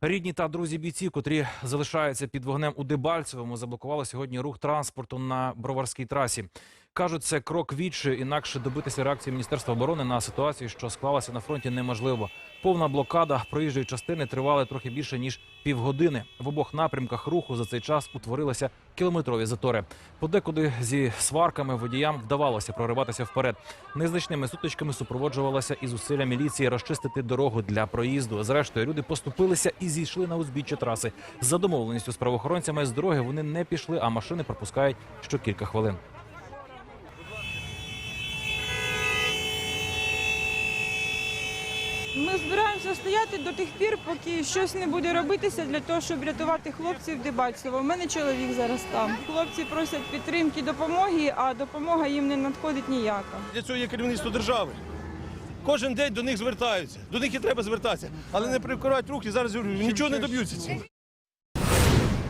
Рідні та друзі бійці, котрі залишаються під вогнем у Дебальцевому, заблокували сьогодні рух транспорту на броварській трасі. Кажуть, це крок відчаю, інакше добитися реакції Міністерства оборони на ситуацію, що склалася на фронті, неможливо. Повна блокада проїжджої частини тривала трохи більше ніж півгодини. В обох напрямках руху за цей час утворилися кілометрові затори. Подекуди зі сварками водіям вдавалося прориватися вперед. Незначними сутичками супроводжувалася і зусилля міліції розчистити дорогу для проїзду. Зрештою, люди поступилися і зійшли на узбіччя траси. За домовленістю з правоохоронцями з дороги вони не пішли, а машини пропускають що кілька хвилин. Ми збираємося стояти до тих пір, поки щось не буде робитися для того, щоб рятувати хлопців Дебальцево. У мене чоловік зараз там. Хлопці просять підтримки, допомоги, а допомога їм не надходить ніяка. Для цього є керівництво держави. Кожен день до них звертаються. До них і треба звертатися. Але не прикривають руки, зараз нічого не доб'ються цим.